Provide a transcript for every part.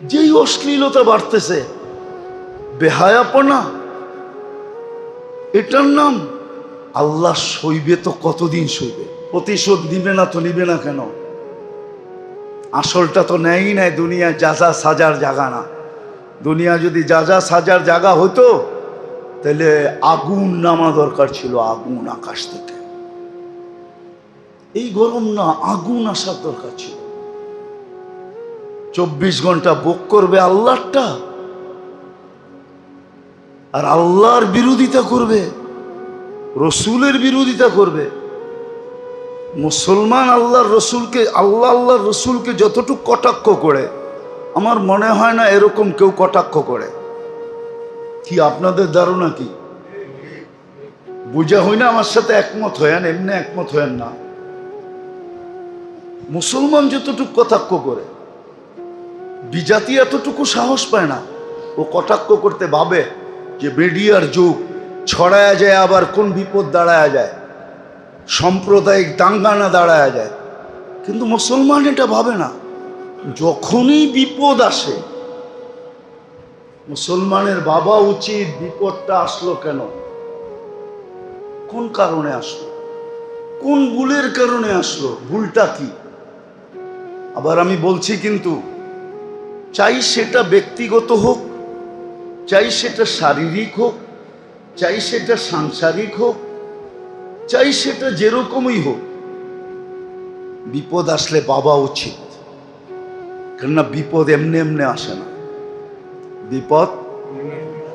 যেই অশ্লীলতা বাড়তেছে, বেহায়াপনা, এটার নাম আল্লাহ সইবে তো কতদিন সইবে? প্রতিশোধ নিবে না তো নিবে না কেন? আসলটা তো নেয়ই নাই দুনিয়া যা যা সাজার জাগা না। দুনিয়া যদি যা যা সাজার জাগা হতো তাহলে আগুন নামা দরকার ছিল আগুন আকাশ থেকে। এই গরম না আগুন আসার দরকার ছিল। চব্বিশ ঘণ্টা বুক করবে আল্লাহটা আর আল্লাহর বিরোধিতা করবে, রসুলের বিরোধিতা করবে। মুসলমান আল্লাহর রসুলকে, আল্লাহ আল্লাহর রসুলকে যতটুকু কটাক্ষ করে, আমার মনে হয় না এরকম কেউ কটাক্ষ করে। কি আপনাদের ধারণা কি? বুঝা হই না আমার সাথে একমত হয়েন এমনি একমত হয়েন না। মুসলমান যতটুকু কটাক্ষ করে বিজাতি এতটুকু সাহস পায় না। ও কটাক্ষ করতে ভাবে যে মিডিয়ার যুগ ছড়ায়া যায় আবার কোন বিপদ দাঁড়ায়া যায়। সাম্প্রদায়িক দাঙ্গা না দাঁড়ায়া যায়। কিন্তু মুসলমান এটা ভাবে না। যখনই বিপদ আসে, মুসলমানের বাবা উচিত বিপদটা আসলো কেন? কোন কারণে আসলো? কোন ভুলের কারণে আসলো? ভুলটা কি? আবার আমি বলছি কিন্তু চাই সেটা ব্যক্তিগত হোক, চাই সেটা শারীরিক হোক, চাই সেটা সাংসারিক হোক, চাই সেটা যেরকমই হোক। বিপদ আসলে বাবা উচিত, কেননা বিপদ এমনি এমনি আসে না। বিপদ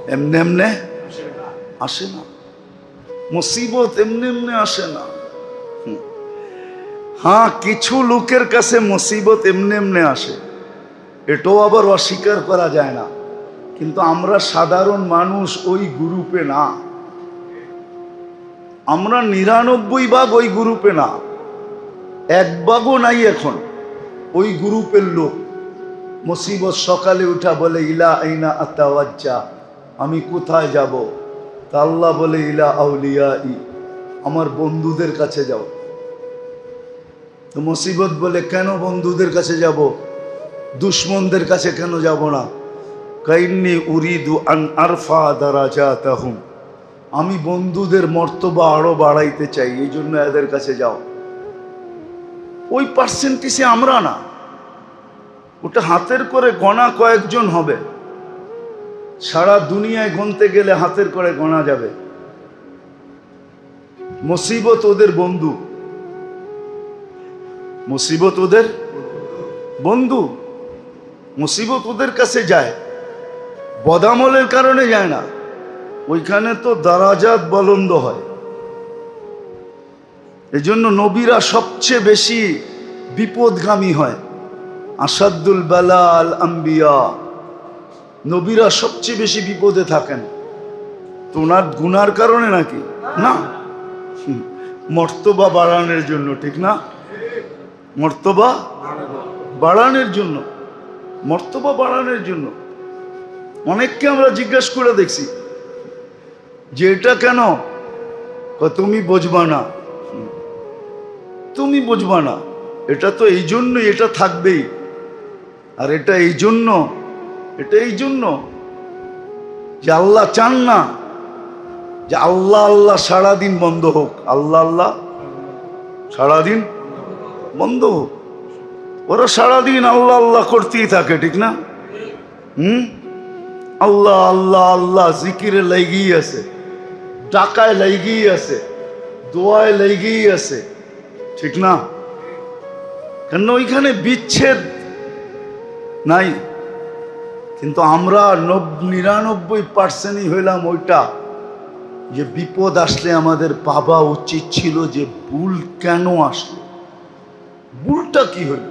এমনি এমনি আসে না। মুসিবত এমনি এমনি আসে না। হ্যাঁ কিছু লোকের কাছে মুসিবত এমনি এমনি আসে। এটাও আবার অস্বীকার করা যায় না। কিন্তু আমরা সাধারণ মানুষ ওই গ্রুপে না। আমরা নিরানব্বই ভাগ ওই গ্রুপে না। এক ভাগও নাই এখন ওই গ্রুপের লোক। মুসিবত সকালে উঠা বলে, ইলা আইনা আত্মাওয়াজ্জা আমি কোথায় যাব? তা আল্লাহ বলে, ইলা আউলিয়া ই আমার বন্ধুদের কাছে যাও। তো মুসিবত বলে, কেন বন্ধুদের কাছে যাব? দুশ্মনদের কাছে কেন যাব না? কাইন্নি উরিদু আন আরফা দারাজা তাহুম আমি বন্ধুদের মর্তবা আরও বাড়াইতে চাই, এই জন্য এদের কাছে যাও। ওই পার্সেন্টেজে আমরা না। ওটা হাতের করে গণা কয়েকজন হবে। সারা দুনিয়ায় গনতে গেলে হাতের করে গণা যাবে। মুসিবত ওদের বন্ধু। মুসিবত ওদের বন্ধু। মুসিবত ওদের কাছে যায়, বদামলের কারণে যায় না। ওইখানে তো দারাজাত বলন্দ হয়। এজন্য নবীরা সবচেয়ে বেশি বিপদগামী হয়, আসাদুল বালাল আম্বিয়া। নবীরা সবচেয়ে বেশি বিপদে থাকেন। তো ওনার গুনার কারণে নাকি? না। মর্তবা বাড়ানোর জন্য, ঠিক না? মর্তবা বাড়ানোর জন্য। মর্তবা বাড়ানোর জন্য অনেককে আমরা জিজ্ঞেস করে দেখছি যে এটা কেন? তুমি বুঝবা না। তুমি বুঝবা না। এটা তো এই জন্যই, এটা থাকবেই। আর এটা এই জন্য, এটা এই জন্য যে আল্লাহ চান না যে আল্লাহ আল্লাহ সারাদিন বন্ধ হোক। আল্লাহ আল্লাহ সারাদিন বন্ধ হোক। ওরা সারাদিন আল্লাহ আল্লাহ করতেই থাকে, ঠিক না? হুম? আল্লাহ আল্লাহ আল্লাহ জিকিরে লেগেই আছে, ডাকায় লেগেই আছে, দোয়ায় লেগেই আছে, ঠিক না? কেন ওইখানে বিচ্ছেদ নাই? কিন্তু আমরা নব নিরানব্বই পার্সেন্টই হইলাম ওইটা, যে বিপদ আসলে আমাদের পাবা উচিত ছিল যে ভুল কেন আসলো? ভুলটা কি হইল?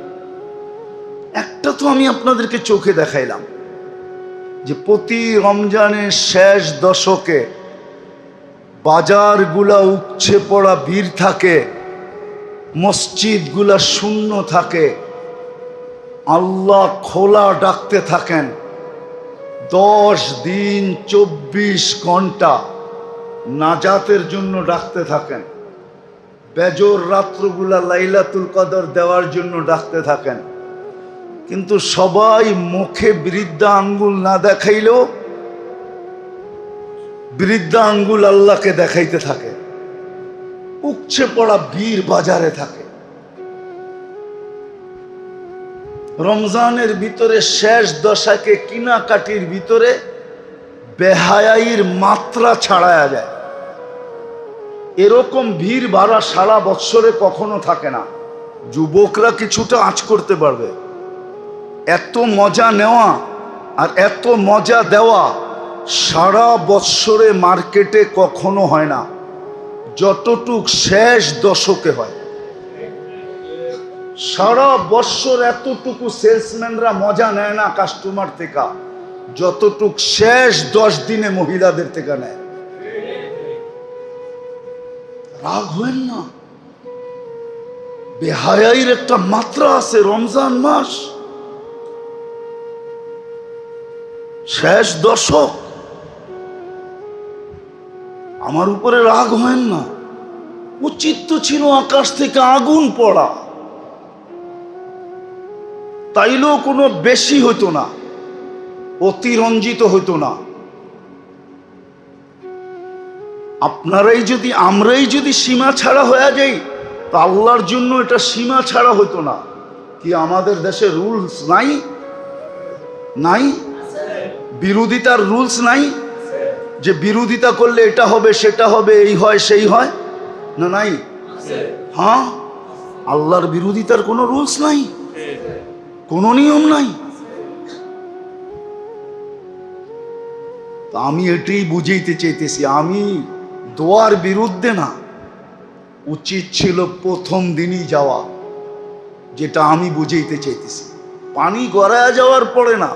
একটা তো আমি আপনাদেরকে চোখে দেখাইলাম যে প্রতি রমজানের শেষ দশকে বাজারগুলা উপছে পড়া ভিড় থাকে, মসজিদগুলা শূন্য থাকে, আল্লাহ খোলা ডাকতে থাকেন, দশ দিন চব্বিশ ঘণ্টা নাজাতের জন্য ডাকতে থাকেন, বেজর রাত্রগুলা লাইলাতুল কদর দেওয়ার জন্য ডাকতে থাকেন। কিন্তু সবাই মুখে বৃদ্ধা আঙ্গুল না দেখাইলেও বৃদ্ধা আঙ্গুল আল্লাহকে দেখাইতে থাকে। উপচে পড়া বীর বাজারে থাকে। রমজানের ভিতরে শেষ দশাকে কিনাকাটির ভিতরে বেহায়াইর মাত্রা ছাড়ায়া যায়। এরকম ভিড় ভাড়া সারা বৎসরে কখনো থাকে না। যুবকরা কিছুটা আঁচ করতে পারবে। এত মজা নেওয়া আর এত মজা দেওয়া সারা বৎসরে মার্কেটে কখনো হয় না। যতটুক শেষ দশকে হয়। সারা বৎসর এতটুকু সেলসম্যানরা মজা নেয় না কাস্টমার থেকে। যতটুক শেষ দশ দিনে মহিলাদের থেকে নেয়। রাগ হয়েন না। বেহায়াইর একটা মাত্রা আছে রমজান মাস। শেষ দশক। আমার উপরে রাগ হয় না। উচিত তো ছিল আকাশ থেকে আগুন পড়া। তাইলেও কোনো বেশি হতো না, অতিরঞ্জিত হতো না। আপনারাই যদি, আমরাই যদি সীমা ছাড়া হয়ে যাই, তো আল্লাহর জন্য এটা সীমা ছাড়া হতো না। কি আমাদের দেশে রুলস নাই? নাই? বিরোধিতার রুলস নাই যে বিরোধিতা করলে এটা হবে, সেটা হবে, এই হয়, সেই হয়, না নাই? হ্যাঁ? আল্লাহর বিরোধিতার কোনো রুলস নাই? কোনো নিয়ম নাই? আমি এটাই বুঝাইতে চাইতেছি, আমি দোয়ার বিরুদ্ধে না, উচিত ছিল প্রথম দিনই যাওয়া, যেটা আমি বুঝাইতে চাইতেছি। পানি গড়ায় যাওয়ার পরে না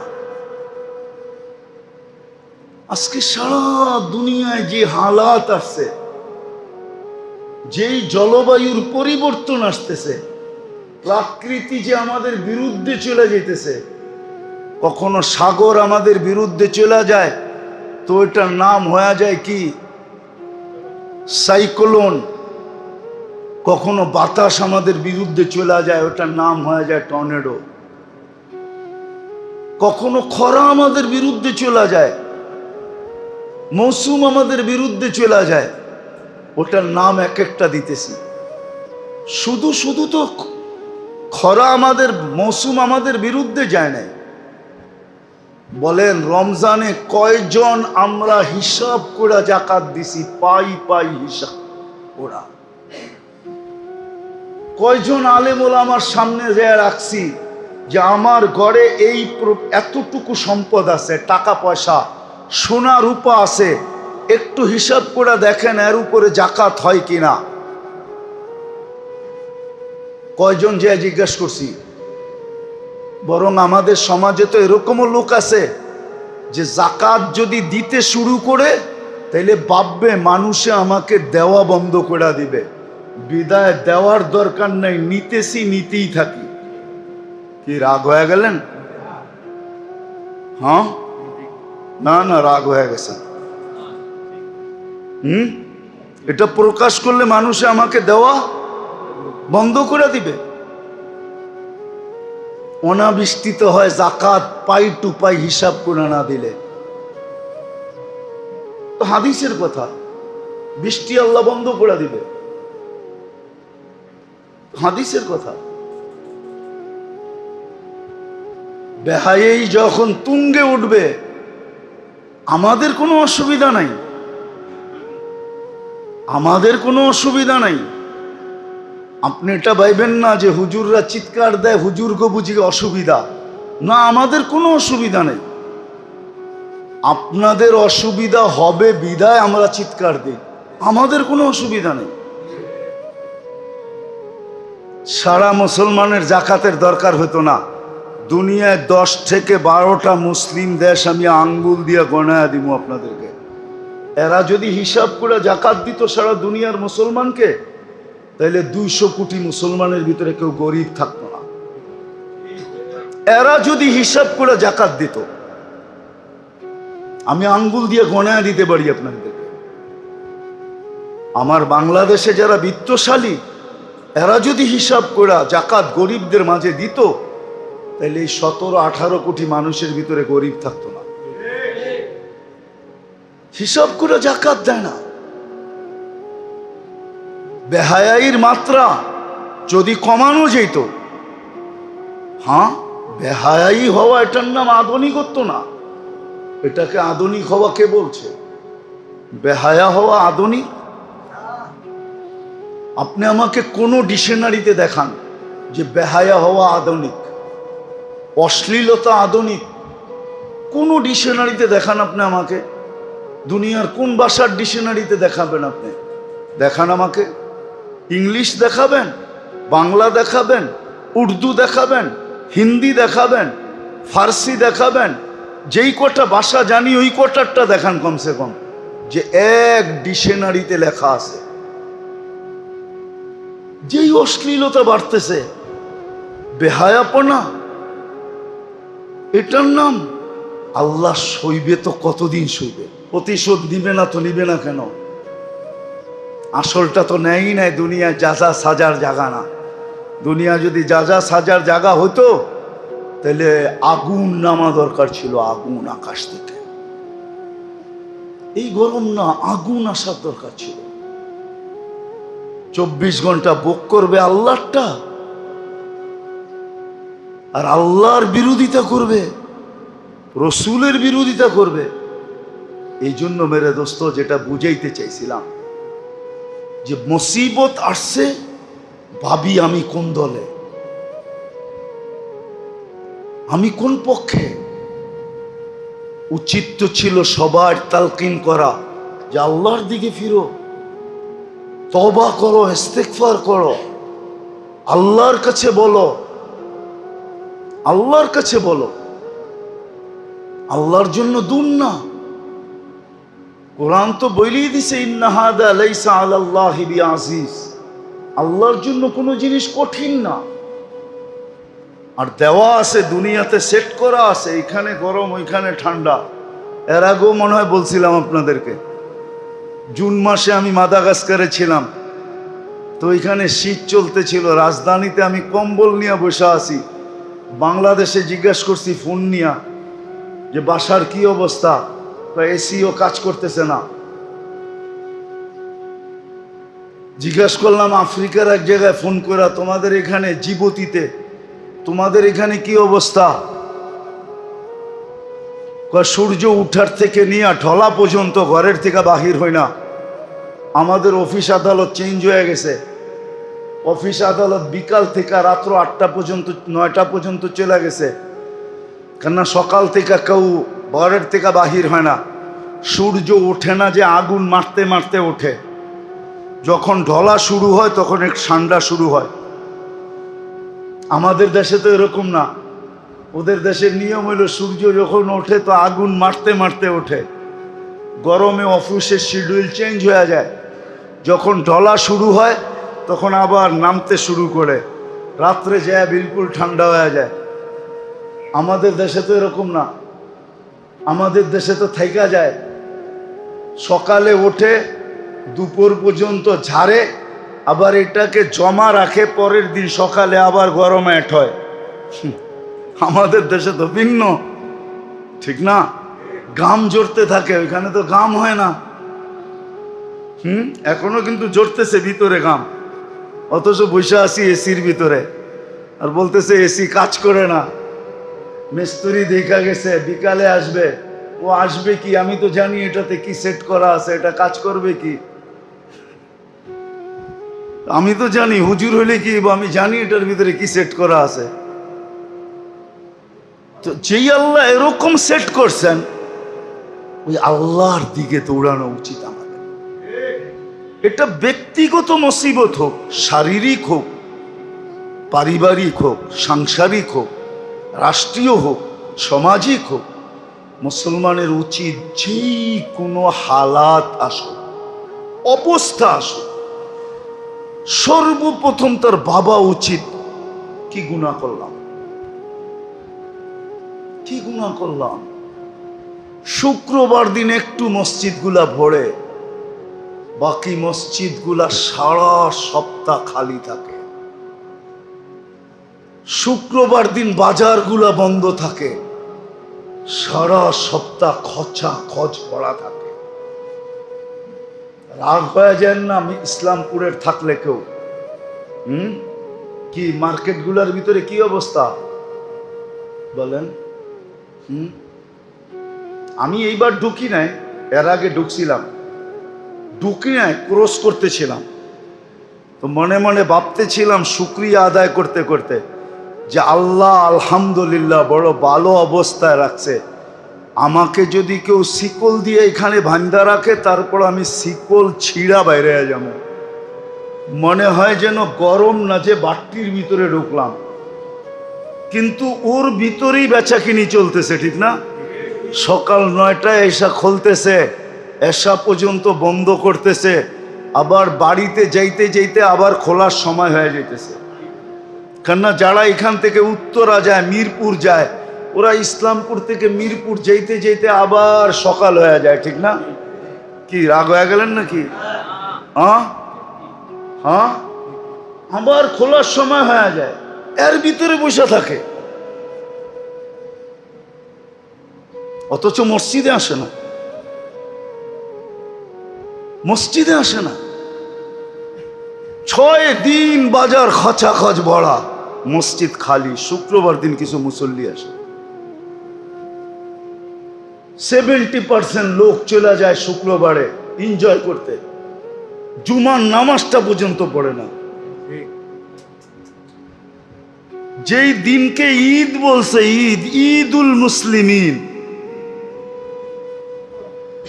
আজকে সারা দুনিয়ায় যে হালাত আসছে, যেই জলবায়ুর পরিবর্তন আসতেছে, প্রাকৃতি যে আমাদের বিরুদ্ধে চলে যেতেছে, কখনো সাগর আমাদের বিরুদ্ধে চলে যায়, তো এটার নাম হয়ে যায় কি? সাইক্লোন। কখনো বাতাস আমাদের বিরুদ্ধে চলে যায়, ওটার নাম হয়ে যায় টর্নেডো। কখনো খরা আমাদের বিরুদ্ধে চলে যায় মৌসুম আমাদের বিরুদ্ধে চলে যায়। ওটার নাম এক একটা দিতেছি। শুধু শুধু তো খরা আমাদের, মৌসুম আমাদের বিরুদ্ধে যায় নাই। বলেন, রমজানে কয়জন আমরা হিসাব করে জাকাত দিছি? পাই পাই হিসাব ওরা। কয়জন আলেমুল আমার সামনে যে রাখছি যে আমার ঘরে এই এতটুকু সম্পদ আছে, টাকা পয়সা সোনা রূপা আছে, একটু হিসাব করে দেখেন এর উপরে জাকাত হয় কিনা। কয়জন যে জিজ্ঞেস করছি, বরং আমাদের সমাজে তো এরকমও লোক আছে যে জাকাত যদি দিতে শুরু করে, তাইলে ভাববে মানুষে আমাকে দেওয়া বন্ধ করে দিবে। বিদায় দেওয়ার দরকার নাই, নিতেছি, নিতেই থাকি। কি রাগ হয়ে গেলেন? হ্যাঁ? না না রাগ হয়ে গেছে। হুম? এটা প্রকাশ করলে মানুষে আমাকে দেওয়া বন্ধ করে দিবে। অনাবিষ্টিত হয় জাকাত পাই টু পাই হিসাব করে না দিলে। তো হাদিসের কথা, বৃষ্টি আল্লাহ বন্ধ করে দিবে। হাদিসের কথা। বেহায়েই যখন তুঙ্গে উঠবে আমাদের কোনো অসুবিধা নাই। আমাদের কোনো অসুবিধা নাই। আপনি এটা ভাইবেন না যে হুজুররা চিৎকার দেয় হুজুরকে বুঝি অসুবিধা। না, আমাদের কোনো অসুবিধা নেই। আপনাদের অসুবিধা হবে বিদায় আমরা চিৎকার দিই। আমাদের কোনো অসুবিধা নেই। সারা মুসলমানের জাকাতের দরকার হতো না। দুনিয়ায় দশ থেকে বারোটা মুসলিম দেশ আমি আঙ্গুল দিয়ে গণায় দিব আপনাদেরকে। এরা যদি হিসাব করে জাকাত দিত সারা দুনিয়ার মুসলমানকে তাহলে দুইশো কোটি মুসলমানের ভিতরে কেউ গরিব থাকতো না। এরা যদি হিসাব করে জাকাত দিত, আমি আঙ্গুল দিয়ে গণায় দিতে পারি আপনাদেরকে। আমার বাংলাদেশে যারা বিত্তশালী, এরা যদি হিসাব করে জাকাত গরিবদের মাঝে দিত তাহলে এই সতেরো, আঠারো কোটি মানুষের ভিতরে গরিব থাকতো না। হিসাব করে জাকাত দেয় না। বেহায়াইর মাত্রা যদি কমানো যেত হ্যাঁ বেহায়াই হওয়া এটার নাম আধুনিকত্ব না। এটাকে আধুনিক হওয়া কে বলছে? বেহায়া হওয়া আধুনিক? আপনি আমাকে কোনো ডিকশনারিতে দেখান যে বেহায়া হওয়া আধুনিক। অশ্লীলতা আধুনিক। কোনো ডিকশনারিতে দেখান আপনি আমাকে? দুনিয়ার কোন ভাষার ডিকশনারিতে দেখাবেন আপনি? দেখান আমাকে। ইংলিশ দেখাবেন, বাংলা দেখাবেন, উর্দু দেখাবেন, হিন্দি দেখাবেন, ফার্সি দেখাবেন, যেই কটা ভাষা জানি ওই কটারটা দেখান কমসে কম, যে এক ডিকশনারিতে লেখা আছে। যেই অশ্লীলতা বাড়তেছে, বেহায়াপনা এটার নাম, আল্লাহ সইবে তো কতদিন সইবে? প্রতিশোধ নিবে না তো নিবে না কেন? আসলটা তো নেয়ই নাই দুনিয়ায় যা যা সাজার জাগা না। দুনিয়া যদি যা যা সাজার জাগা হতো তাহলে আগুন নামা দরকার ছিল আগুন আকাশ থেকে। এই গরম না, আগুন আসার দরকার ছিল। চব্বিশ ঘণ্টা বুক করবে আল্লাহটা আর আল্লাহর বিরোধিতা করবে, রসুলের বিরোধিতা করবে। এই জন্য মেরে দোস্ত, যেটা বুঝাইতে চাইছিলাম, যে মুসিবত আসছে, ভাবি আমি কোন দলে? আমি কোন পক্ষে? উচিত তো ছিল সবার তালকিন করা, যে আল্লাহর দিকে ফিরো তবা করো ইস্তেকফার করো, আল্লাহর কাছে বলো আল্লাহর কাছে বলো। আল্লাহর জন্য দূর না। কোরআন তো বলেই দিছে আলাল্লাহি বিআজিজ আল্লাহর জন্য কোনো জিনিস কঠিন না। আর দেওয়া আছে, দুনিয়াতে সেট করা আছে এখানে গরম, ওইখানে ঠান্ডা। এর আগেও মনে হয় বলছিলাম আপনাদেরকে, জুন মাসে আমি মাদাগাস্কারে ছিলাম। তো ওইখানে শীত চলতেছিল, রাজধানীতে আমি কম্বল নিয়ে বসে আছি। বাংলাদেশে জিজ্ঞেস করছি ফোন নিয়া যে বাসার কি অবস্থা? এসিও কাজ করতেছে না। জিজ্ঞাসা করলাম, আফ্রিকার এক জায়গায় ফোন করা তোমাদের এখানে জীবতীতে, তোমাদের এখানে কি অবস্থা? সূর্য উঠার থেকে নিয়ে ঢলা পর্যন্ত ঘরের থেকে বাহির হয় না। আমাদের অফিস আদালত চেঞ্জ হয়ে গেছে। অফিস আদালত বিকাল থেকে রাত্র আটটা পর্যন্ত, নয়টা পর্যন্ত চলে গেছে। কেননা সকাল থেকে কেউ ঘরের থেকে বাহির হয় না। সূর্য ওঠে না যে আগুন মারতে মারতে ওঠে। যখন ঢলা শুরু হয়, তখন এক ঠান্ডা শুরু হয়। আমাদের দেশে তো এরকম না। ওদের দেশের নিয়ম হলো সূর্য যখন ওঠে, তো আগুন মারতে মারতে ওঠে। গরমে অফিসের শিডিউল চেঞ্জ হয়ে যায়। যখন ঢলা শুরু হয় তখন আবার নামতে শুরু করে। রাত্রে যায়, বিলকুল ঠান্ডা হয়ে যায়। আমাদের দেশে তো এরকম না। আমাদের দেশে তো থাইকা যায়। সকালে ওঠে, দুপুর পর্যন্ত ঝাড়ে, আবার এটাকে জমা রাখে, পরের দিন সকালে আবার গরমে এট হয়। আমাদের দেশে তো ভিন্ন। ঠিক না? গাম জড়তে থাকে, ওইখানে তো গাম হয় না। হুম, এখনও কিন্তু জড়তেছে ভিতরে গাম অথচ বসে আছি এসির ভিতরে। আর বলতেছে, এসি কাজ করে না। মিস্ত্রি দেখা গেছে, বিকালে আসবে। ও আসবে কি? আমি তো জানি এটাতে কি সেট করা আছে, এটা কাজ করবে কি? আমি তো জানি, হুজুর হলে কি আমি জানি এটার ভিতরে কি সেট করা আছে। তো যেই আল্লাহ এরকম সেট করছেন, ওই আল্লাহর দিকে দৌড়ানো উচিত আমাদের এটা ব্যক্তিগত মুসিবত হোক, শারীরিক হোক, পারিবারিক হোক, সাংসারিক হোক, রাষ্ট্রীয় হোক, সামাজিক হোক, মুসলমানের উচিত যেই কোনো হালাত আসুক, অবস্থা আসুক, সর্বপ্রথম তার বাবা উচিত কি গুণা করলাম? কি গুণা করলাম? শুক্রবার দিন একটু মসজিদগুলা ভরে বাকি মসজিদগুলা সারা সপ্তাহ খালি থাকে। শুক্রবার দিন বাজারগুলো বন্ধ থাকে। সারা সপ্তাহ খচা খচ পড়া থাকে। রাগ হয়ে যায় না আমি ইসলামপুরের থাকলে কেউ? হুম? কি, মার্কেটগুলোর ভিতরে কি অবস্থা? বলেন। হুম? আমি এইবার ঢুকি নাই, এর আগে ঢুকছিলাম। ঢুকি নাই ক্রস করতেছিলাম। তো মনে মনে ভাবতেছিলাম শুক্রিয়া আদায় করতে করতে যে আল্লাহ আলহামদুলিল্লাহ বড় ভালো অবস্থায় রাখছে। আমাকে যদি কেউ শিকল দিয়ে এখানে ভান্দা রাখে, তারপর আমি শিকল ছিঁড়া বাইরে যাব। মনে হয় যেন গরম না, যে বাট্টির ভিতরে ঢুকলাম। কিন্তু ওর ভিতরেই বেচাকিনি চলতেছে, ঠিক না? সকাল নয়টায় এসা খুলতেছে। এসা পর্যন্ত বন্ধ করতেছে, আবার বাড়িতে যাইতে যাইতে আবার খোলার সময় হয়ে যেতেছে কেননা যারা এখান থেকে উত্তরা যায়, মিরপুর যায়, ওরা ইসলামপুর থেকে মিরপুর যাইতে যাইতে আবার সকাল হয়ে যায়, ঠিক না? কি, রাগ হয়ে গেলেন নাকি? হ্যাঁ? হ্যাঁ? আবার খোলার সময় হয়ে যায়, এর ভিতরে বসে থাকে। অথচ মসজিদে আসে না। মসজিদে আসে না। ছয় দিন বাজার খচা খচ ভরা, মসজিদ খালি, শুক্রবার দিন কিছু মুসল্লি আসে। সেভেন্টি পার্সেন্ট লোক চলে যায় শুক্রবারে এনজয় করতে। জুমার নামাজটা পর্যন্ত পড়ে না। যেই দিনকে ঈদ বলছে, ঈদ, ঈদুল মুসলিমিন।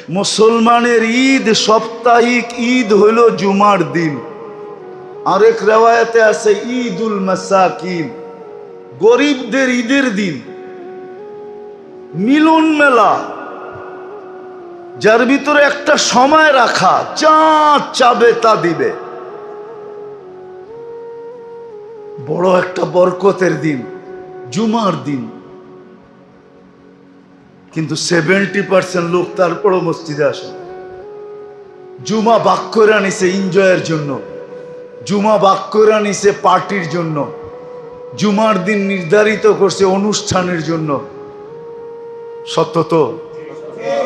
মুসলমানের ঈদ, সাপ্তাহিক ঈদ হইল জুমার দিন। আরেক রেওয়ায়তে আছে ঈদুল মাসাকিন, গরিবদের ঈদের দিন। মিলন মেলা, যার ভিতরে একটা সময় রাখা, যা চাবে তা দিবে। বড় একটা বরকতের দিন, জুমার দিন। কিন্তু সেভেন্টি পার্সেন্ট লোক তারপরও মসজিদে আসে জুমা বাক্যরা নিছে এনজয়ের জন্য। জুমা বাক্যরা নিছে পার্টির জন্য। জুমার দিন নির্ধারিত করছে অনুষ্ঠানের জন্য। সত্য তো?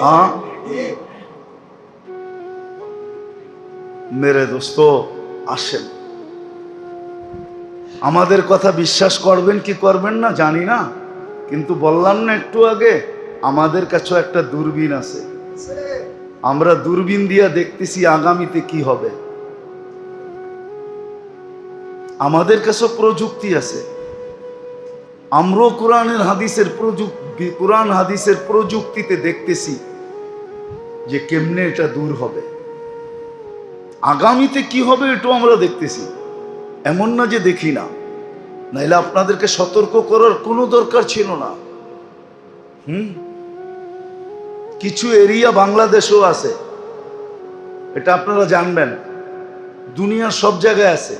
হ্যাঁ? মেরে দোস্ত, আসেন। আমাদের কথা বিশ্বাস করবেন কি করবেন না জানি না, কিন্তু বললাম না একটু আগে আমাদের কাছেও একটা দূরবীন আছে। আমরা দূরবীন দিয়া দেখতেছি আগামীতে কি হবে। আমাদের কাছেও প্রযুক্তি আছে। আমরাও কোরআনের হাদিসের প্রযুক্তি, কোরআন হাদিসের প্রযুক্তিতে দেখতেছি যে কেমনে এটা দূর হবে। আগামীতে কি হবে এটাও আমরা দেখতেছি। এমন না যে দেখি না। নাইলে আপনাদেরকে সতর্ক করার কোনো দরকার ছিল না। হুম? কিছু এরিয়া বাংলাদেশেও আছে। এটা আপনারা জানবেন। দুনিয়ার সব জায়গায় আছে।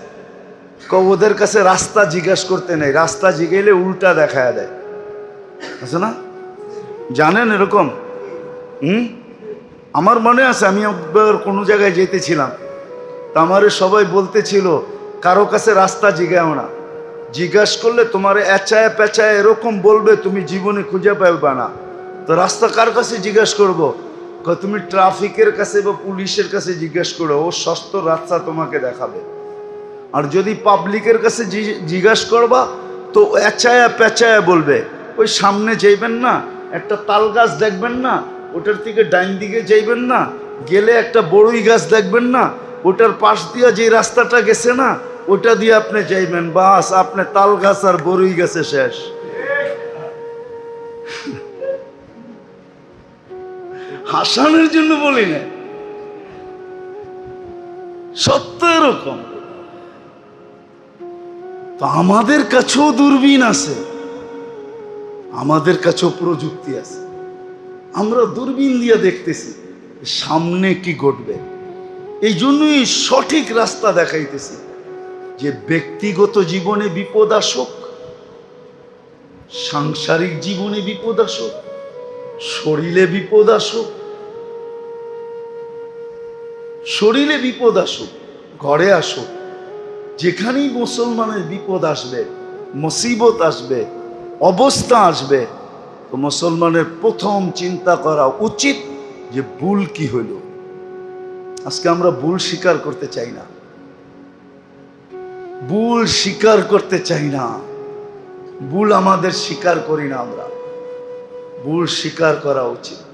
ওদের কাছে রাস্তা জিজ্ঞাসা করতে নেই। রাস্তা জিগাইলে উল্টা দেখা দেয়। আছে না? জানেন এরকম? হুম? আমার মনে আছে, আমি একবার কোনো জায়গায় যেতেছিলাম। তা আমারে সবাই বলতেছিল, কারও কাছে রাস্তা জিগাও না। জিজ্ঞাসা করলে তোমার এচায় পেঁচায় এরকম বলবে, তুমি জীবনে খুঁজে পাবে না। তো রাস্তা কার কাছে জিজ্ঞাসা করব? তুমি ট্রাফিকের কাছে বা পুলিশের কাছে জিজ্ঞেস করো, ও সস্ত রাস্তা তোমাকে দেখাবে। আর যদি পাবলিকের কাছে জিজ্ঞাসা করবা, তো এচায়া পেঁচায়া বলবে, ওই সামনে যাইবেন না, একটা তাল গাছ দেখবেন না, ওটার থেকে ডাইন দিকে যাইবেন না, গেলে একটা বড়ই গাছ দেখবেন না, ওটার পাশ দিয়ে যে রাস্তাটা গেছে না, ওটা দিয়ে আপনি যাইবেন, বাস, আপনি তাল গাছ আর বড়ই গাছে শেষ। হাসানোর জন্য বলি না সত্য এরকম। তো আমাদের কাছেও দূরবীন আছে। আমাদের কাছেও প্রযুক্তি আছে। আমরা দূরবীন দিয়ে দেখতেছি সামনে কি ঘটবে। এই জন্যই সঠিক রাস্তা দেখাইতেছি যে ব্যক্তিগত জীবনে বিপদ আসুক, সাংসারিক জীবনে বিপদ আসুক, শরীরে বিপদ আসুক শরীরে বিপদ আসুক, ঘরে আসুক, যেখানেই মুসলমানের বিপদ আসবে, মুসিবত আসবে, অবস্থা আসবে, তো মুসলমানের প্রথম চিন্তা করা উচিত যে ভুল কি হইল। আজকে আমরা ভুল স্বীকার করতে চাই না। ভুল স্বীকার করতে চাই না। ভুল আমাদের স্বীকার করি না আমরা। ভুল স্বীকার করা উচিত।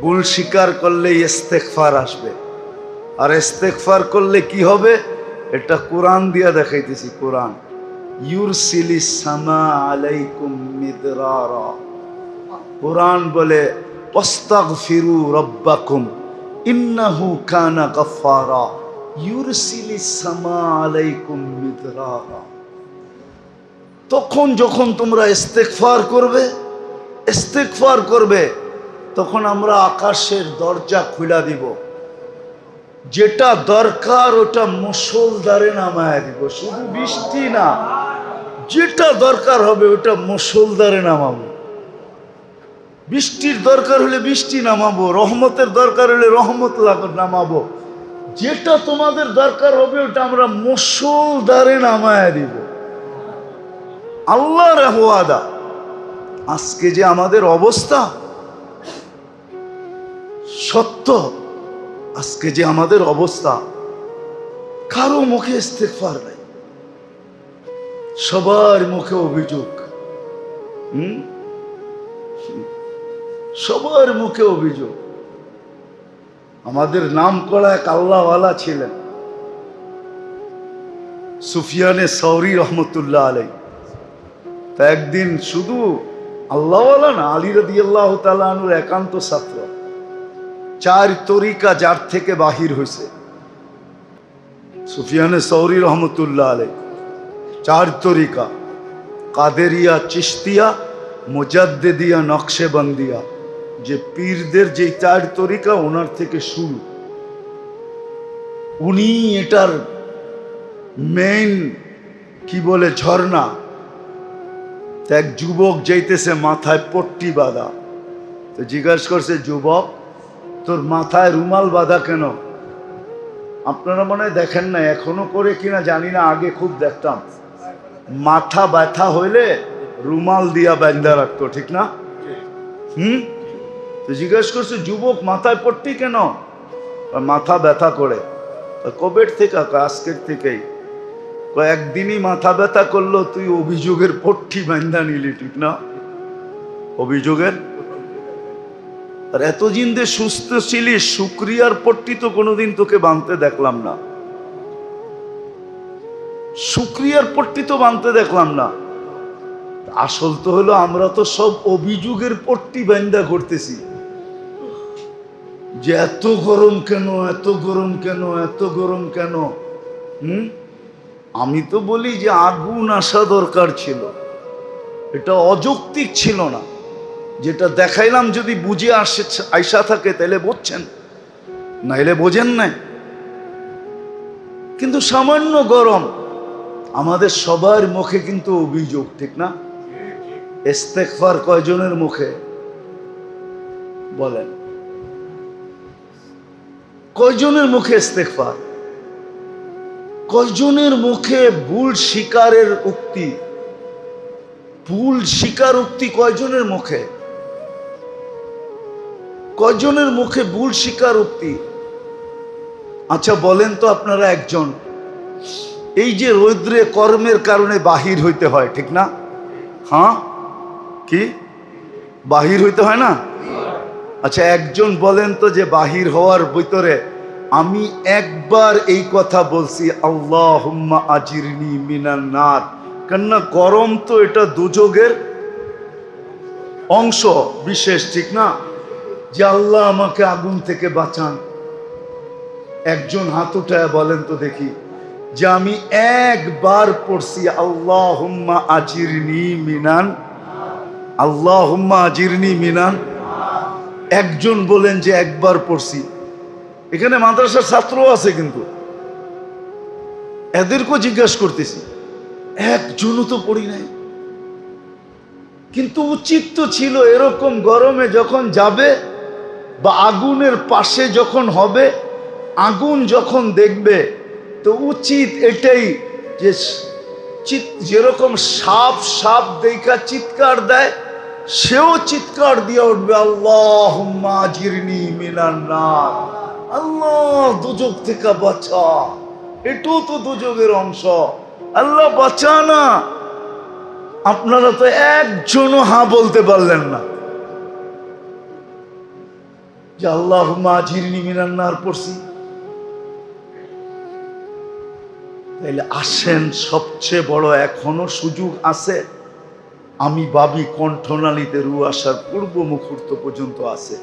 ভুল স্বীকার করলেই ইস্তেকফার আসবে। আর ইস্তেকফার করলে কি হবে? এটা কোরআন দিয়া দেখাইতেছি, কোরআন। ইউরসিলি সামা আলাইকুম মিদরারা। কোরআন বলে, ওয়াস্তাগফিরু রব্বাকুম, ইন্নাহু কানা গফফারা। ইউরসিলি সামা আলাইকুম মিদরারা। তখন যখন তোমরা ইস্তেকফার করবে ইস্তেকফার করবে তখন আমরা আকাশের দরজা খুলা দিব। যেটা দরকার ওটা মুসলদারে নামায় দিব। শুধু বৃষ্টি না, যেটা দরকার হবে ওটা মুসলদারে নামাবো। বৃষ্টির দরকার হলে বৃষ্টি নামাবো, রহমতের দরকার হলে রহমত নামাবো। যেটা তোমাদের দরকার হবে ওটা আমরা মুসলদারে নামায় দিব। আল্লাহর ওয়াদা। আজকে যে আমাদের অবস্থা সত্য? আজকে যে আমাদের অবস্থা, কারও মুখে ইস্তেকফার নাই। সবার মুখে অভিযোগ। হুম? সবার মুখে অভিযোগ। আমাদের নাম করা এক আল্লাহওয়ালা ছিলেন। সুফিয়ানে সৌরি রহমতুল্লাহ আলাই তা একদিন শুধু আল্লাহওয়ালা না, আলী রদি আল্লাহ তালুর একান্ত ছাত্র। চার তরিকা যার থেকে বাহির হয়েছে সুফিয়ানে সৌরি রহমতুল্লাহ আলাই চার তরিকা, কাদেরিয়া চিস্তিয়া মুজাদ্দেদিয়া নকশেবন্দিয়া। যে পীরদের যে চার তরিকা, ওনার থেকে শুরু। উনি এটার মেইন কি বলে, ঝর্ণা। এক যুবক যাইতেছে মাথায় পট্টি বাঁধা। তো জিজ্ঞাসা করছে, যুবক তোর মাথায় রুমাল বাঁধা কেন? আপনারা মনে দেখেন না এখনও করে কিনা জানি না, আগে খুব দেখতাম। মাথা ব্যথা হইলে রুমাল দিয়া বান্ধা রাখতো, ঠিক না? হুম? তো জিজ্ঞেস করছে, যুবক, মাথায় পট্টি কেন? মাথা ব্যথা করে। কবের থেকে আজকের থেকেই। একদিনই মাথা ব্যথা করল, তুই অভিযোগের পট্টি বান্ধা নিলি, ঠিক না? অভিযোগের? আর এতদিন যে সুস্থ ছিলি শুক্রিয়ার পট্টি তো কোনোদিন তোকে বাঁধতে দেখলাম না। শুক্রিয়ার পট্টি তো বাঁধতে দেখলাম না। আসল তো হলো আমরা তো সব অভিযোগের পট্টি বান্দা করতেছি। যে এত গরম কেন, এত গরম কেন, এত গরম কেন? হুম? আমি তো বলি যে আগুন আসা দরকার ছিল। এটা অযৌক্তিক ছিল না। যেটা দেখাইলাম যদি বুঝে আসে, আইসা থাকে তাহলে বুঝছেন। নাইলে বোঝেন নাই। কিন্তু সামান্য গরম আমাদের সবার মুখে কিন্তু অভিযোগ, ঠিক না? ইস্তেকফার কয়জনের মুখে? বলেন। কয়জনের মুখে ইস্তেকফার কয়জনের মুখে ভুল শিকারের উক্তি? ভুল শিকার উক্তি কয়জনের মুখে? কয়জনের মুখে ভুল শিকার উক্তি আচ্ছা বলেন তো আপনারা একজন। এই যে রৌদ্রে কর্মের কারণে বাহির হইতে হয়, ঠিক না? হ্যাঁ? কি? বাহির হইতে হয় না? আচ্ছা একজন বলেন তো যে বাহির হওয়ার ভিতরে আমি একবার এই কথা বলছি আল্লাহ আজিরনি কেননা তো এটা দুযোগের অংশ বিশেষ, ঠিক না? যে আল্লাহ আমাকে আগুন থেকে বাঁচান। একজন হাত উঠায় বলেন তো দেখি, যে আমি একবার পড়ছি আল্লাহ হুম্মা আজিরনি মিনান। আল্লাহ হুম্মা আজিরনি মিনান। একজন বলেন যে একবার পড়ছি। এখানে মাদ্রাসার ছাত্র আছে কিন্তু। এদেরকেও জিজ্ঞাসা করতেছি, একজনও তো পড়ি নাই। কিন্তু উচিত তো ছিল এরকম গরমে যখন যাবে বা আগুনের পাশে যখন হবে, আগুন যখন দেখবে, তো উচিত এটাই যে চিৎ, যেরকম সাপ সাপ দেখা চিৎকার দেয়, সেও চিৎকার দিয়ে উঠবে আল্লাহ মিনান্নার আল্লাহ দুজক থেকে বাঁচা। এটাও তো দুজকের অংশ। আল্লাহ বাঁচা না। আপনারা তো একজনও হা বলতে পারলেন না। যে আল্লাহ মা জিরনি মিনান্নার পড়ছি। তাইলে আসেন, সবচেয়ে বড় এখনও সুযোগ আছে। আমি ভাবি কণ্ঠনালীতে রু আসার পূর্ব মুহূর্ত পর্যন্ত আছে।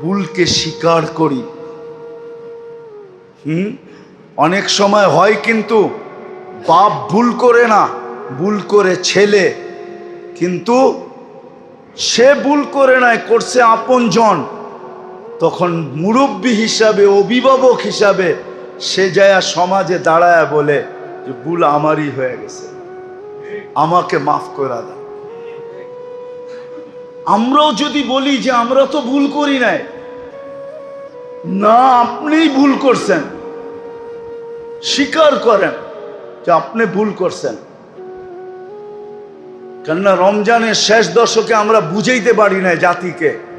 ভুলকে স্বীকার করি। হুম? অনেক সময় হয় কিন্তু বাপ ভুল করে না, ভুল করে ছেলে। কিন্তু সে ভুল করে নাই, করছে আপনজন। তখন মুরব্বী হিসাবে, অভিভাবক হিসাবে সে যায় সমাজে দাঁড়ায় বলে যে, ভুল আমারই হয়ে গেছে। আমাকে মাফ করা দেন আমরাও যদি বলি যে, আমরা তো ভুল করি নাই। না, আপনিই ভুল করছেন। স্বীকার করেন যে, আপনি ভুল করছেন। কেননা রমজানের শেষ দশকে আমরা বুঝাইতে পারি না জাতিকে।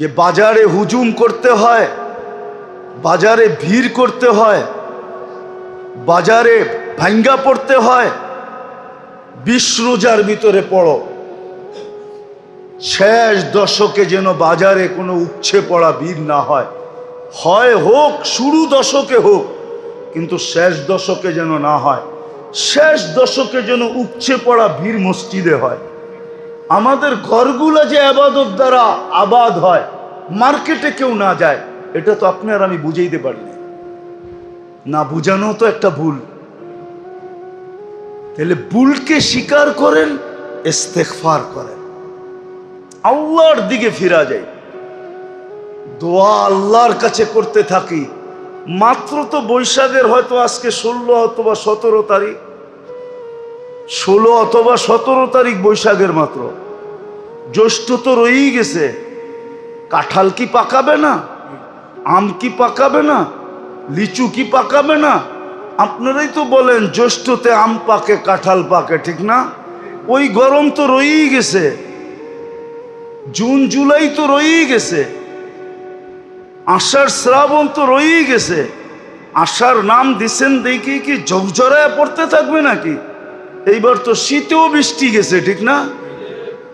যে বাজারে হুজুম করতে হয়, বাজারে ভিড় করতে হয়, বাজারে ভাঙ্গা পড়তে হয়, বিশ রোজার ভিতরে পড়ো। শেষ দশকে যেন বাজারে কোনো উপছে পড়া ভিড় না হয়। হয় হোক, শুরু দশকে হোক, কিন্তু শেষ দশকে যেন না হয়। শেষ দশকে যেন উপছে পড়া ভিড় মসজিদে হয়। আমাদের ঘরগুলো যে আবাদত দ্বারা আবাদ হয়, মার্কেটে কেউ না যায়, এটা তো আপনার আমি বুঝাইতে পারি না বুঝানো তো একটা ভুল। তাহলে ভুলকে স্বীকার করেন ইস্তেকফার করেন। আল্লাহর দিকে ফিরা যাই। দোয়া আল্লাহর কাছে করতে থাকি। মাত্র তো বৈশাখের হয়তো আজকে ষোলো অথবা সতেরো তারিখ। ষোলো অথবা সতেরো তারিখ বৈশাখের মাত্র। জ্যৈষ্ঠ তো রয়েই গেছে। কাঁঠাল কি পাকাবে না? আম কি পাকাবে না? লিচু কি পাকাবে না? আপনারাই তো বলেন, জ্যৈষ্ঠতে আম পাকে, কাঁঠাল পাকে, ঠিক না? ওই গরম তো রয়েই গেছে। জুন, জুলাই তো রয়েই গেছে। আষাঢ়, শ্রাবণ তো রয়েই গেছে। আষাঢ় নাম দিছেন দেখি কি ঝকঝরায় পড়তে থাকবে নাকি? এইবার তো শীতেও বৃষ্টি গেছে, ঠিক না?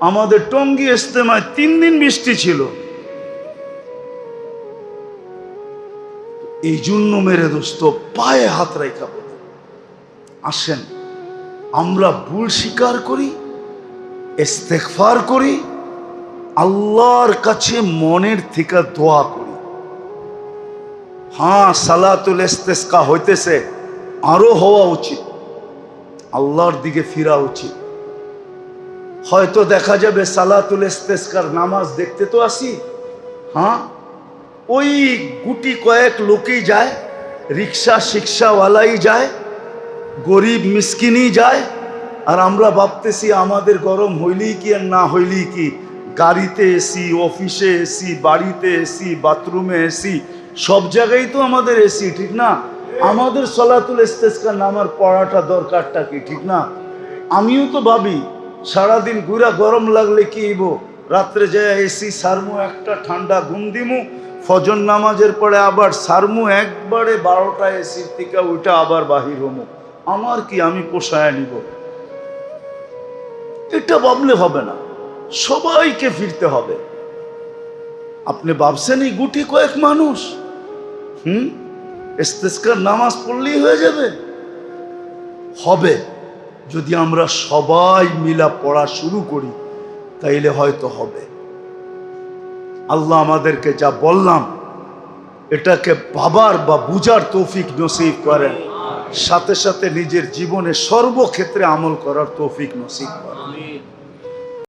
আমাদের টঙ্গি ইস্তেমায় তিন দিন বৃষ্টি ছিল। এই জন্য মেরে দোস্ত, পায়ে হাত রেখা আসেন, আমরা ভুল স্বীকার করি ইস্তেকফার করি, আল্লাহর কাছে মনের থেকে দোয়া করি। হ্যাঁ সালাতুল ইস্তেসকা হইতেছে, আরও হওয়া উচিত। আল্লাহর দিকে ফিরা উচিত। হয়তো দেখা যাবে সালাতুল ইস্তেসকার নামাজ দেখতে তো আসি। হ্যাঁ? ওই গুটি কয়েক লোকেই যায়, রিক্সা শিক্ষাওয়ালাই যায়, গরিব মিসকিনই যায়। আর আমরা ভাবতেছি আমাদের গরম হইলেই কি আর না হইলেই কি? গাড়িতে এসি অফিসে এসি বাড়িতে এসি বাথরুমে এসি সব জায়গায় তো আমাদের এসি ঠিক না? আমাদের সলাতুল ইস্তেস্কার নামার পড়াটা দরকারটা কি, ঠিক না? আমিও তো ভাবি, সারাদিন ঘুরা গরম লাগলে কি হইব? রাত্রে যায় এসি সারমু একটা, ঠান্ডা ঘুম দিমু, ফজর নামাজের পরে আবার সারমু একবারে বারোটা এসির থেকে ওইটা আবার বাহির হমু। আমার কি আমি পোষায় নিব? এটা ভাবলে হবে না। সবাইকে ফিরতে হবে। আপনি ভাবছেন এই গুটি কয়েক মানুষ? হুম? ইস্তেস্কার নামাজ পড়লেই হয়ে যাবে। হবে। যদি আমরা সবাই মিলা পড়া শুরু করি, তাইলে হয়তো হবে। আল্লাহ আমাদেরকে যা বললাম, এটাকে ভাবার বা বুঝার তৌফিক নসিব করেন। সাথে সাথে নিজের জীবনে সর্বক্ষেত্রে আমল করার তৌফিক নসিব করেন।